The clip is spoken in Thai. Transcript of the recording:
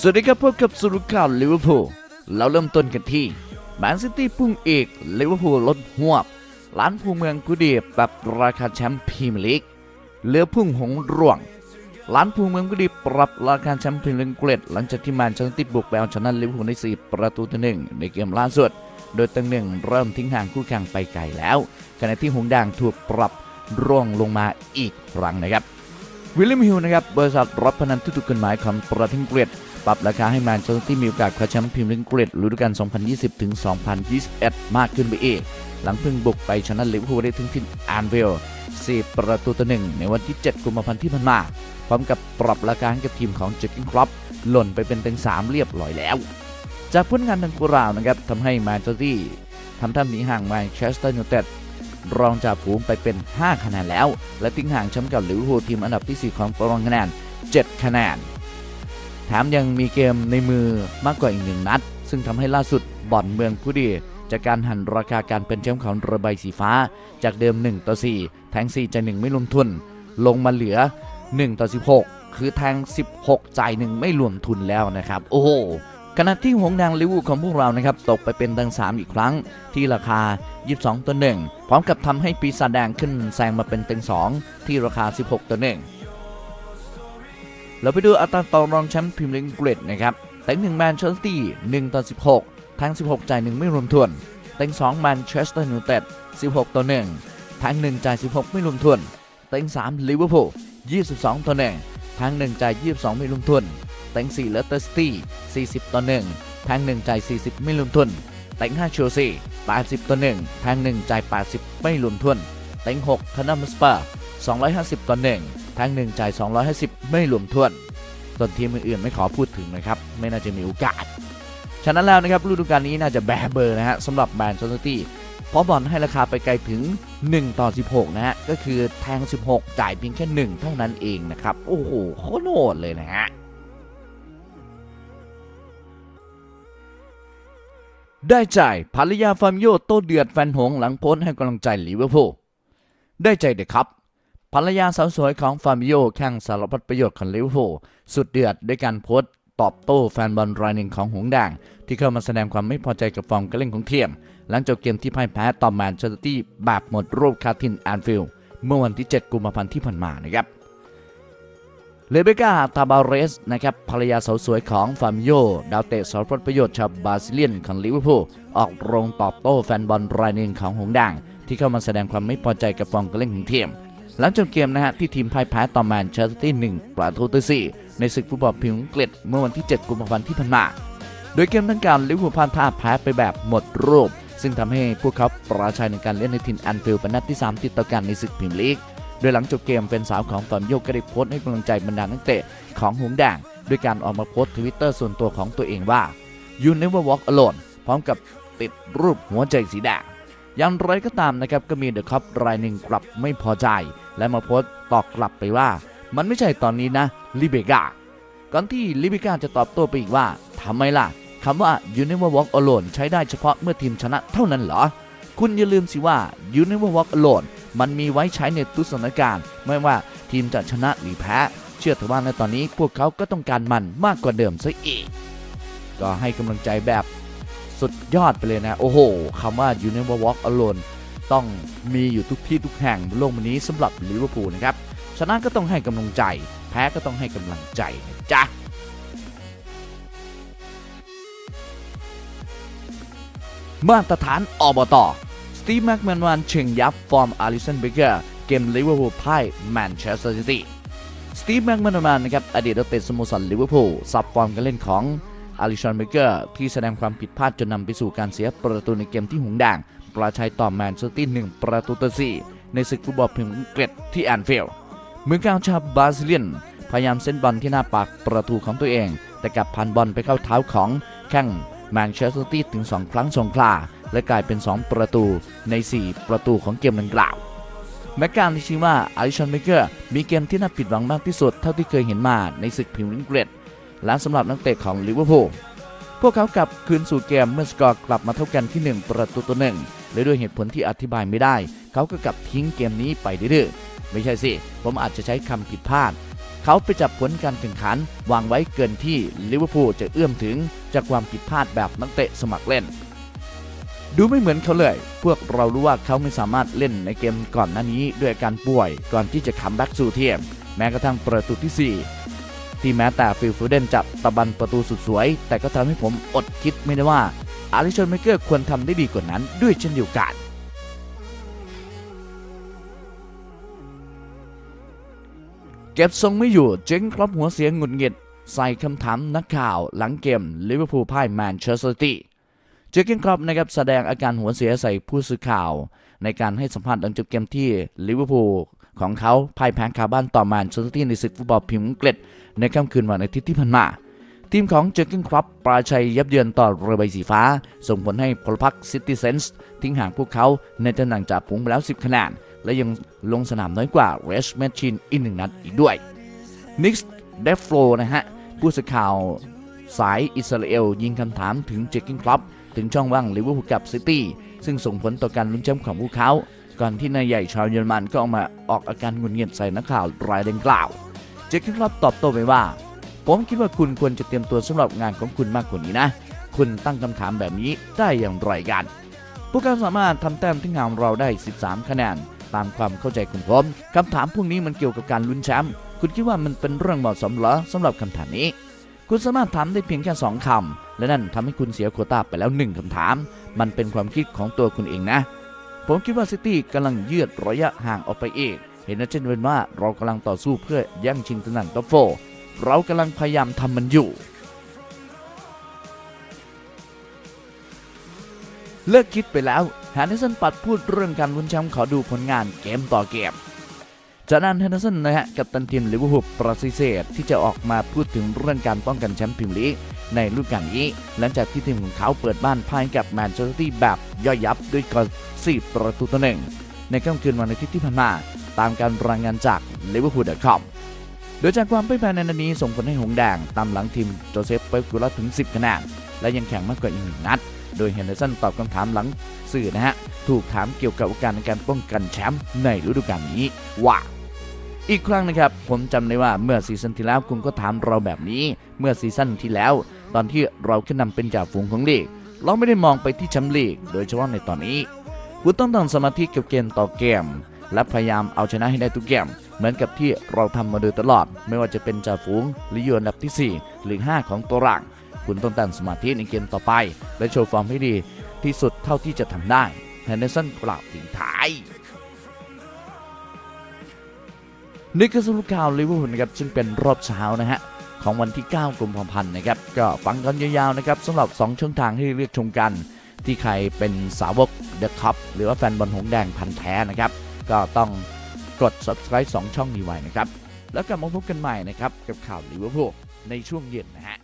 สวัสดีครับพบกับสุรุข่าวลิเวอร์พูลเราเริ่มต้นกันที่แมนซิตี้พุ่งเอกลิเวอร์พูลลดหวบล้านภูเมืองกุดีปรับราคาแชมป์พรีเมียร์ลีกเหลือพุ่งหงร่วงล้านภูเมืองกุดีปรับราคาแชมป์พรีเมียร์ลีกเกรดหลังจากที่แมนเชสเตอร์ซิตี้บุกไปเอาชนะลิเวอร์พูลได้4ประตูต่อหนึ่งในเกมล่าสุด โดยตั้งหนึ่งเริ่มทิ้งห่างคู่แข่งไปไกลแล้วขณะที่หงส์แดงถูกปรับร่วงลงมาอีกครั้งนะครับวิลเลียมฮิลนะครับบริษัทรับพนันที่ถูกกฎหมายของประเทศอังกฤษ ปรับราคาให้แมนเชสเตอร์ซิตี้มีโอกาสคว้าแชมป์พรีเมียร์ลีกอังกฤษฤดูกาล 2020-2021 มากขึ้นไปอีก หลังเพิ่งบุกไปชนะลิเวอร์พูลได้ถึงที่แอนฟิล4ประตูต่อหนึ่งในวันที่ 7 กุมภาพันธ์ที่ผ่านมา พร้อมกับปรับราคาให้กับทีมของเจคกินครอปหล่นไปเป็นเต็ง3 เรียบร้อยแล้ว จากผลงานดังกล่าวนะครับทำให้แมนเชสเตอร์ทำท่าหนีห่างแมนเชสเตอร์ยูไนเต็ดรองจากฝูงไปเป็น 5 คะแนนแล้ว และทิ้งห่างแชมป์กับลิเวอร์พูลทีมอันดับที่ 4 ของตารางคะแนน 7 คะแนน แถมยังมีเกมในมือมากกว่าอีกหนึ่งนัด ซึ่งทำให้ล่าสุดบ่อนเมืองผู้ดีจากการหันราคาการเป็นแชมป์ของเระใบสีฟ้า จากเดิม 1 ต่อ 4 แทง 4จ่าย1ไม่รวมทุน ลงมาเหลือ 1 ต่อ 16 คือแทง 16 จ่าย 1 ไม่รวมทุนแล้วนะครับ โอ้โหขณะที่หงส์แดงลิวูของพวกเรานะครับตกไปเป็นดัง 3 อีกครั้ง ที่ราคา 22 ต่อ 1 พร้อมกับทำให้ปีศาจแดงขึ้นแซงมาเป็นเต็ง2 ที่ราคา 16 ต่อ 1 เราไปดูอัตราต่อรองแชมป์พรีเมียร์ลีกอังกฤษนะครับแต่งหนึ่งแมนเชสเตอร์หนึ่งต่อสิบหกทั้งสิบหกจ่ายหนึ่งไม่รวมทวนแต่งสองแมนเชสเตอร์ยูไนเต็ดสิบหกต่อหนึ่งทั้งหนึ่งจ่ายสิบหกไม่รวมทวนแต่งสามลิเวอร์พูลยี่สิบสองต่อหนึ่งทั้งหนึ่งจ่ายยี่สิบสองไม่รวมทุนแต่งสี่เลสเตอร์ซิตี้สี่สิบต่อหนึ่งทั้งหนึ่งจ่ายสี่สิบไม่รวมทุนแต่งห้าเชลซีแปดสิบต่อหนึ่งทางหนึ่งจ่ายแปดสิบไม่รวมทุนแต่งหกทนัมสเปอร์สองาต่อห ทั้ง1จ่าย 250 ไม่รวมทุนส่วนทีมอื่นๆไม่ขอพูดถึงนะครับ ไม่น่าจะมีโอกาส ฉะนั้นแล้วนะครับฤดูกาลนี้น่าจะแบเบอร์นะฮะสำหรับแบรนด์ชอตตี้เพราะบอลให้ราคาไปไกลถึง 1 ต่อ 16 นะฮะ ก็คือแทง 16 จ่ายเพียงแค่ 1 เท่านั้นเองนะครับ โอ้โหโคตรโหดเลยนะฮะได้ใจภรรยาฟาร์มโยโตเดือดแฟนหงหลังโพสให้กำลังใจลิเวอร์พูลได้ใจเด็กครับ ภรรยาสาวสวยของฟาร์มิโยแข่งสารพัดประโยชน์ของลิเวอร์พูลสุดเดือดด้วยการโพสต์ตอบโต้แฟนบอลรายหนึ่งของหงส์แดงที่เข้ามาแสดงความไม่พอใจกับฟอร์มการเล่นของเทียม หลังจบเกมที่พ่ายแพ้ต่อแมนเชสเตอร์ตี้แบบหมดรูปคาทินแอนฟิลด์เมื่อวันที่ 7 กุมภาพันธ์ที่ผ่านมานะครับเลเบกาตาบาเรสนะครับภรรยาสาวสวยของฟาร์มิโยดาวเตะสารพัดประโยชน์ชาวบราซิเลียนของลิเวอร์พูลออกโรงตอบโต้แฟนบอลรายหนึ่งของหงส์แดงที่เข้ามาแสดงความไม่พอใจกับฟอร์มการเล่นของเทียม หลังจบเกมนะฮะที่ทีมพ่ายแพ้ต่อแมนเชสเตอร์ซิตี้หนึ่งประตูต่อสี่ในศึกฟุตบอลพรีเมียร์ลีกอังกฤษเมื่อวันที่ 7 กุมภาพันธ์ที่ผ่านมา โดยเกมดังกล่าวลิเวอร์พูลพลาดท่าแพ้ไปแบบหมดรูป ซึ่งทำให้พวกเขาประชัยในการเล่นในทินแอนฟิลด์เป็นนัดที่ 3 ติดต่อกันในศึกพรีเมียร์ลีก โดยหลังจบเกมเป็นสาวของฟอมโยกก็ได้โพสต์ให้กำลังใจบรรดานักเตะของหงส์แดงด้วยการออกมาโพสต์ทวิตเตอร์ส่วนตัวของตัวเองว่า you never walk alone พร้อมกับติดรูปหัวใจสีแดงอย่างไรก็ตามนะครับก็มีเดอะคัพรายหนึ่งกลับไม่พอใจ และมาโพสต์ตอบกลับไปว่า มันไม่ใช่ตอนนี้นะลิเบกาก่อนที่ลิเบกาจะตอบโต้ไปอีกว่าทำไมล่ะคำว่า you never walk alone ใช้ได้เฉพาะเมื่อทีมชนะเท่านั้นเหรอ คุณอย่าลืมสิว่า you never walk alone มันมีไว้ใช้ในทุกสถานการณ์ ไม่ว่าทีมจะชนะหรือแพ้ เชื่อเถอะว่าในตอนนี้พวกเขาก็ต้องการมันมากกว่าเดิมซะอีก ก็ให้กำลังใจแบบสุดยอดไปเลยนะ โอ้โหคำว่า you never walk alone ต้องมีอยู่ทุกที่ทุกแห่งบนโลกนี้สำหรับลิเวอร์พูลนะครับชนะก็ต้องให้กำลังใจ แพ้ก็ต้องให้กำลังใจนะจ๊ะมาตรฐานอบตสตีฟแม็กแมนวันเชิงยับฟอร์มอาริสันเบเกอร์เกมลิเวอร์พูลพ่ายแมนเชสเตอร์ซิตี้สตีฟแม็กแมนวันนะครับอดีตนักเตะสโมสรลิเวอร์พูลซับฟอร์มการเล่นของ อาริสันเบเกอร์ที่แสดงความผิดพลาดจนนำไปสู่การเสียประตูในเกมที่หงส์แดงประชัยต่อแมนเชสเตอร์หนึ่งประตูต่อสี่ในศึกฟุตบอลพรีเมียร์กอังกฤษที่แอนฟิลด์เมือกลางชาวบราซิเลียนพยายามเส้นบอลที่หน้าปากประตูของตัวเอง แต่กลับพันบอลไปเข้าเท้าของแข้งแมนเชสเตอร์ซิตี้ถึง 2 ครั้งสงคราและกลายเป็น 2 ประตูใน 4 ประตูของเกมดังกล่าวแม็กการที่ชี้ว่าอาริชันเมเกอร์มีเกมที่น่าผิดหวังมากที่สุดเท่าที่เคยเห็นมาในศึกพรีเมียร์กอังกฤษ และสำหรับนักเตะของลิเวอร์พูลพวกเขากลับคืนสู่เกมเมื่อสกอร์กลับมาเท่ากันที่ 1 ประตูต่อหนึ่งและด้วยเหตุผลที่อธิบายไม่ได้ เขาก็กลับทิ้งเกมนี้ไปดื้อๆไม่ใช่สิ ผมอาจจะใช้คำผิดพลาด เขาไปจับผลการแข่งขัน วางไว้เกินที่ลิเวอร์พูลจะเอื้อมถึง จากความผิดพลาดแบบนักเตะสมัครเล่น ดูไม่เหมือนเขาเลย พวกเรารู้ว่าเขาไม่สามารถเล่นในเกมก่อนหน้านี้ด้วยการป่วย ก่อนที่จะคัมแบ็กสู่เทียม แม้กระทั่งประตูที่ 4 ที่แม้แต่ฟิลฟูเดนจับตะบันประตูสุดสวย แต่ก็ทำให้ผมอดคิดไม่ได้ว่าอาริชอนเมเกอร์ควรทำได้ดีกว่านั้นด้วยเช่นเดียวกันเก็บทรงไม่อยู่เจ๊งครอบหัวเสียงหงุดหงิด ใส่คำถามนักข่าวหลังเกมลิเวอร์พูลพ่ายแมนเชสเตอร์ซิตี้เจอร์เกนครอปนะครับแสดงอาการหัวเสียใส่ผู้สื่อข่าว ในการให้สัมภาษณ์หลังจบเกมที่ลิเวอร์พูล ของเขาพ่ายแพ้คาบ้านต่อแมนเชสเตอร์ซิตี้ในศึกฟุตบอลพรีเมียร์ลีกในค่ำคืนวันอาทิตย์ที่ผ่านมา ทีมของเจอร์เกนครอปปราชัยยับเยินต่อเรือใบสีฟ้า ส่งผลให้พลพรรคซิตี้เซนส์ทิ้งห่างพวกเขาในตำแหน่งจ่าฝูงไปแล้ว 10 คะแนน และยังลงสนามน้อยกว่าเรสแมชชินอีกหนึ่งนัดอีกด้วยนิกส์เดฟโฟนะฮะผู้สื่อข่าวสายอิสราเอลยิงคำถามถึงเจคกินคลับถึงช่องว่างลิเวอร์พูลกับซิตี้ซึ่งส่งผลต่อการลุ้นแชมป์ของพวกเขา ก่อนที่นายใหญ่ชาวเยอรมันก็ออกมาออกอาการหงุดหงิดใส่นักข่าวรายดังกล่าว เจคินคลับตอบโต้ไปว่า ผมคิดว่าคุณควรจะเตรียมตัวสำหรับงานของคุณมากกว่านี้นะ คุณตั้งคำถามแบบนี้ได้อย่างไรกัน พวกเขาสามารถทำแต้มที่งานเราได้ 13 คะแนน ตามความเข้าใจคุณผมคำถามพวกนี้มันเกี่ยวกับการลุ้นแชมป์ คุณคิดว่ามันเป็นเรื่องเหมาะสมหรอสำหรับคำถามนี้คุณสามารถถามได้เพียงแค่ 2คำและนั่นทำให้คุณเสียโคต้าไปแล้ว 1คำถาม มันเป็นความคิดของตัวคุณเองนะ ผมคิดว่าซิตี้กำลังยืดระยะห่างออกไปอีก เห็นนะเช่นเป็นว่าเรากำลังต่อสู้เพื่อแย่งชิงตำแหน่งท็อปโฟร์เรากำลังพยายามทำมันอยู่ เลิกคิดไปแล้วแฮนเดอร์สันปัดพูดเรื่องการลุ้นแชมป์ขอดูผลงานเกมต่อเกมจากนั้นแฮนเดอร์สันนะฮะกับตันทีมลิเวอร์พูลปฏิเสธที่จะออกมาพูดถึงเรื่องการป้องกันแชมป์พรีเมียร์ลีก ในฤดูกาลนี้ หลังจากที่ทีมของเขาเปิดบ้านพ่ายกับแมนเชสเตอร์ซิตี้แบบย่อยยับด้วยกอร์4ประตูต่อหนึ่งในค่ำคืนวันอาทิตย์ที่ผ่านมาตามการรายงานจาก liverpool.com โดยจากความพ่ายแพ้ในนัดนี้ส่งผลให้หงแดงตามหลังทีมโจเซฟเปปกุลาถึง 10คะแนนและยังแข่งมากกว่าอีกหนึ่งนัด โดยเฮนเดอร์สันตอบคำถามหลังสื่อนะฮะ ถูกถามเกี่ยวกับโอกาสในการป้องกันแชมป์ในฤดูกาลนี้ว่า อีกครั้งนะครับ ผมจำได้ว่าเมื่อซีซั่นที่แล้วคุณก็ถามเราแบบนี้ เมื่อซีซั่นที่แล้ว ตอนที่เราขึ้นนำเป็นจ่าฝูงของลีก เราไม่ได้มองไปที่แชมป์ลีก โดยเฉพาะในตอนนี้คุณต้องตั้งสมาธิกับเกมต่อเกม และพยายามเอาชนะให้ได้ทุกเกม เหมือนกับที่เราทำมาโดยตลอด ไม่ว่าจะเป็นจ่าฝูงหรืออยู่อันดับที่ 4 หรือ 5 ของตัวหลังคุณต้องตั้งสมาธิในเกมต่อไป และโชว์ฟอร์มให้ดี ที่สุดเท่าที่จะทำได้แฮนเดอร์สันกล่าวทิ้งท้าย นี่คือสรุปข่าวลิเวอร์พูลนะครับซึ่งเป็นรอบเช้านะฮะของวันที่ 9 กุมภาพันธ์นะครับก็ฟังกันยาวๆนะครับสำหรับ 2 ช่องทางที่เลือกชมกัน ที่ใครเป็นสาวกเดอะคัพหรือว่าแฟนบอลหงสแดงพันแท้นะครับ ก็ต้องกด subscribe 2 ช่องนี้ไว้นะครับ แล้วกลับมาพบกันใหม่นะครับกับข่าวลิเวอร์พูลในช่วงเย็นนะฮะ